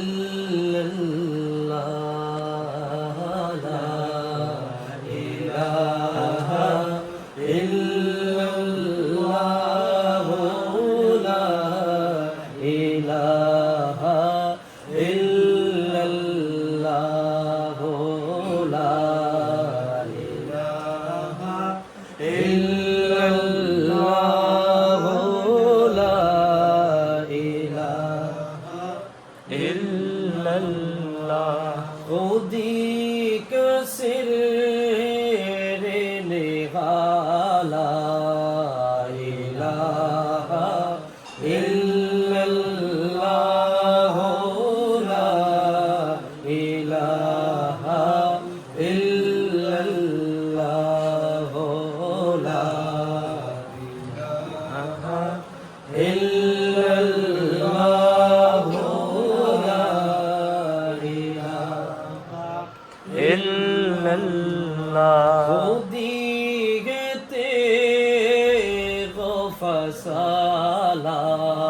إلا الله اللہ خودی کا سر نغالا الہ الا اللہ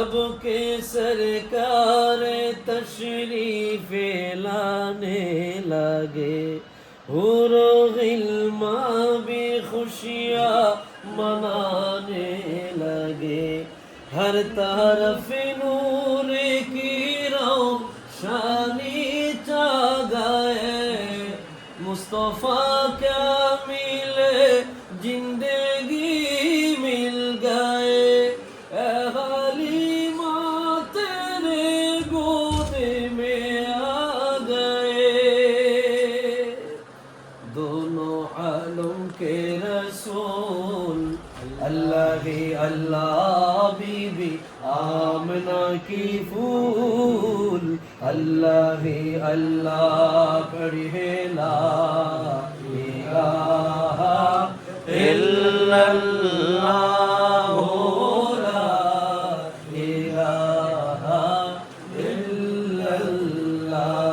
جب کے سرکار تشریف لانے لگے۔ حور و غلمہ بھی خوشیاں منانے لگے۔ ہر طرف نور کی رو شانی چا گئے۔ مصطفیٰ کیا ملے جندے কে রসুল? আল্লাহ আল্লাহ বিবি আমনা কি ফুল? আল্লাহ আল্লাহ পড়ে লা ইলাহা ইল্লাল্লাহ, লা ইলাহা ইল্লাল্লাহ।